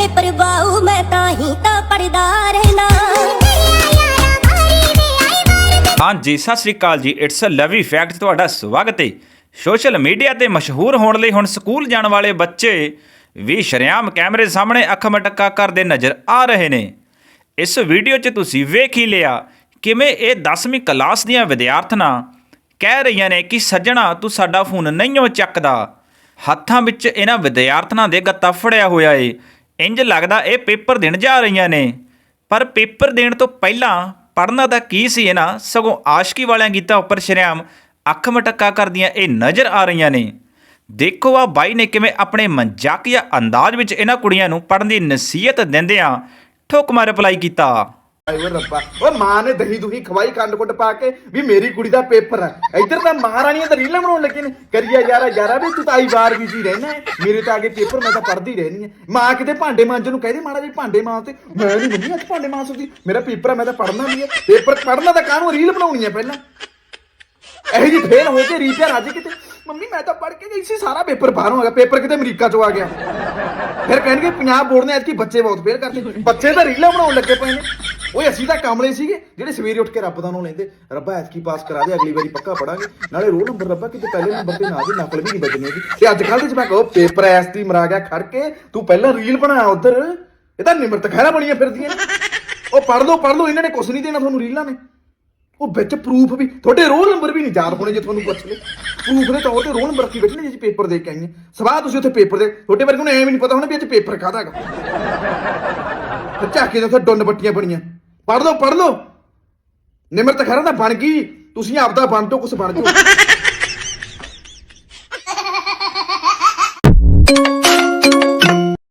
Paper ਬਾਉ ਮੈਂ ਤਾਂ ਹੀ ਤਾਂ ਪੜਦਾ ਰਹਿਣਾ ਹਾਂਜੀ, ਸਤਿ ਸ੍ਰੀ ਅਕਾਲ ਜੀ। ਇਟਸ ਅ ਲਵੀ ਫੈਕਟ ਤੁਹਾਡਾ ਸਵਾਗਤ ਹੈ। ਸੋਸ਼ਲ ਮੀਡੀਆ ਤੇ ਮਸ਼ਹੂਰ ਹੋਣ ਲਈ ਹੁਣ ਸਕੂਲ ਜਾਣ ਵਾਲੇ ਬੱਚੇ ਵੀ ਸ਼ਰੇਆਮ ਕੈਮਰੇ ਸਾਹਮਣੇ ਅੱਖ ਮਟਕਾ ਕਰਦੇ ਨਜ਼ਰ ਆ ਰਹੇ ਨੇ। ਇਸ ਵੀਡੀਓ 'ਚ ਤੁਸੀਂ ਵੇਖ ਹੀ ਲਿਆ ਕਿਵੇਂ ਇਹ 10ਵੀਂ ਕਲਾਸ ਦੀਆਂ ਵਿਦਿਆਰਥਣਾਂ ਕਹਿ ਰਹੀਆਂ ਨੇ ਕਿ, ਸੱਜਣਾ, ਤੂੰ ਸਾਡਾ ਫੋਨ ਨਹੀਂ ਨਹੀਂਓ ਚੱਕਦਾ। ਹੱਥਾਂ ਵਿੱਚ ਇਹਨਾਂ ਵਿਦਿਆਰਥਣਾਂ ਦੇ ਗੱਤਾ ਫੜਿਆ ਹੋਇਆ ਏ। ਇੰਜ ਲੱਗਦਾ ਇਹ ਪੇਪਰ ਦੇਣ ਜਾ ਰਹੀਆਂ ਨੇ। ਪਰ ਪੇਪਰ ਦੇਣ ਤੋਂ ਪਹਿਲਾਂ ਪੜਨਾ ਤਾਂ ਕੀ ਸੀ ਇਹਨਾਂ? ਸਗੋਂ ਆਸ਼ਕੀ ਵਾਲਿਆਂ ਗੀਤਾਂ ਉੱਪਰ ਸ਼ਰਿਆਮ ਅੱਖ ਮਟਕਾ ਕਰਦੀਆਂ ਇਹ ਨਜ਼ਰ ਆ ਰਹੀਆਂ ਨੇ। ਦੇਖੋ ਆ ਬਾਈ ਨੇ ਕਿਵੇਂ ਆਪਣੇ ਮਜ਼ਾਕੀਆ ਅੰਦਾਜ਼ ਵਿੱਚ ਇਹਨਾਂ ਕੁੜੀਆਂ ਨੂੰ ਪੜਨ ਦੀ ਨਸੀਹਤ ਦਿੰਦਿਆਂ ਠੋਕਮਾ ਰਿਪਲਾਈ ਕੀਤਾ। ਆਏ ਓਏ ਰੱਬਾ। ਓਏ ਮਾਂ ਨੇ ਦਹੀਂ ਦੁਹੀ ਖਵਾਈ, ਕੰਡ ਕੁੰਡ ਪਾ ਕੇ, ਵੀ ਮੇਰੀ ਕੁੜੀ ਦਾ ਪੇਪਰ ਹੈ। ਇੱਧਰ ਤਾਂ ਮਹਾਰਾਣੀਆਂ ਦਾ ਰੀਲਾਂ ਬਣਾਉਣ ਲੱਗੇ ਨੇ। ਕਰੀਆ ਯਾਰਾ ਯਾਰਾ ਵੀ ਤੂੰ ਤਾਂ ਆਈ ਵਾਰ ਵੀ ਜੀ ਰਹਿਣਾ ਹੈ। ਮੇਰੇ ਤਾਂ ਅੱਗੇ ਪੇਪਰ ਮੈਂ ਤਾਂ ਪੜ੍ਹਦੀ ਰਹਿਣੀ ਹੈ। ਮਾਂ ਕਿਤੇ ਭਾਂਡੇ ਮਾਂਜ ਨੂੰ ਕਹਦੇ ਮਾੜਾ ਜੀ ਭਾਂਡੇ ਮਾਂ ਤੇ। ਮੈਂ ਨਹੀਂ ਮੰਮੀ ਅੱਜ ਭਾਂਡੇ ਮਾਂ ਸਕਦੀ ਮੇਰਾ ਪੇਪਰ ਹੈ, ਮੈਂ ਤਾਂ ਪੜ੍ਹਨਾ ਵੀ ਹੈ। ਪੇਪਰ ਪੜ੍ਹਨਾ ਤਾਂ ਕਾਹਨੂੰ? ਰੀਲ ਬਣਾਉਣੀ ਹੈ ਪਹਿਲਾਂ। ਇਹੋ ਜੀ ਫੇਲ ਹੋ ਕੇ ਰੀਪੇਅਰ ਅੱਜ ਕਿਤੇ। ਮੰਮੀ, ਮੈਂ ਤਾਂ ਪੜ੍ਹ ਕੇ ਗਈ ਸੀ, ਸਾਰਾ ਪੇਪਰ ਬਾਹਰੋਂ ਆ ਗਿਆ। ਪੇਪਰ ਕਿਤੇ ਅਮਰੀਕਾ ਚੋਂ ਆ ਗਿਆ। ਫਿਰ ਕਹਿਣਗੇ, ਪੰਜਾਬ ਬੋਰਡ ਨੇ ਐਤਕੀ ਬੱਚੇ ਬਹੁਤ ਫੇਲ ਕਰਤੇ। ਬੱਚੇ ਤਾਂ ਰੀਲਾਂ ਬਣਾਉਣ ਲੱਗੇ ਪਏ ਨੇ। ਓਏ, ਅਸੀਂ ਤਾਂ ਕਾਮਲੇ ਸੀਗੇ, ਜਿਹੜੇ ਸਵੇਰੇ ਉੱਠ ਕੇ ਰੱਬ ਦਾ ਨਾਮ ਲੈਂਦੇ। ਰੱਬਾ, ਐਤਕੀ ਪਾਸ ਕਰਾ ਦੇ, ਅਗਲੀ ਵਾਰੀ ਪੱਕਾ ਪੜਾਂਗੇ। ਨਾਲੇ ਰੋਲ ਨੰਬਰ ਰੱਬਾ, ਕਿਤੇ ਪਹਿਲੇ ਨੰਬਰ ਤੇ ਨਾ ਦੇ ਨਕਲ ਵੀ ਨਹੀਂ ਵੱਜਣੀ ਹੈਗੀ। ਤੇ ਅੱਜ ਕੱਲ੍ਹ ਦੇ ਜਵਾਕ ਉਹ ਪੇਪਰ ਐਸਤੀ ਮਰਾ ਗਿਆ, ਖੜ ਕੇ, ਤੂੰ ਪਹਿਲਾਂ ਰੀਲ ਬਣਾ ਉਧਰ। ਇਹ ਤਾਂ ਨਿਮਰਤ ਖੈਰਾ ਬਣੀਆਂ ਫਿਰਦੀਆਂ ਉਹ ਪੜ ਲਓ ਪੜ ਲਓ, ਇਹਨਾਂ ਨੇ ਕੁਛ ਨਹੀਂ ਦੇਣਾ ਤੁਹਾਨੂੰ ਰੀਲਾਂ ਨੇ। ਉਹ ਵਿੱਚ ਪ੍ਰੂਫ ਵੀ, ਤੁਹਾਡੇ ਰੋਲ ਨੰਬਰ ਵੀ ਨਹੀਂ ਯਾਦ ਹੋਣੇ ਜੇ ਤੁਹਾਨੂੰ ਪੁੱਛ ਲਏ ਪ੍ਰੂਫ ਦੇ ਤੌਰ ਤੇ ਰੋਲ ਨੰਬਰ ਰੱਖੀ ਬੈਠਣੇ ਜੇ ਪੇਪਰ ਦੇ ਕੇ ਆਈਏ ਸਵਾਹ ਤੁਸੀਂ ਉੱਥੇ ਪੇਪਰ ਦੇ, ਤੁਹਾਡੇ ਵਰਗੇ ਨੂੰ ਐਵੇਂ ਨਹੀਂ ਪਤਾ ਹੋਣਾ ਵੀ ਅੱਜ ਪੇਪਰ ਕਾਹਦਾ ਹੈਗਾ। ਤੇ ਝਾਕੇ ਦੇ ਉੱਥੇ ਡੁੰਨ ਬੱਟੀਆਂ ਬਣੀਆਂ। ਪੜ ਲਓ ਪੜ ਲਓ। ਨਿਮਰਤ ਖਹਿਰਾ ਤਾਂ ਬਣ ਗਈ। ਤੁਸੀਂ ਆਪਦਾ ਬਣ ਤੋਂ ਕੁਛ ਬਣ ਜਾਓ।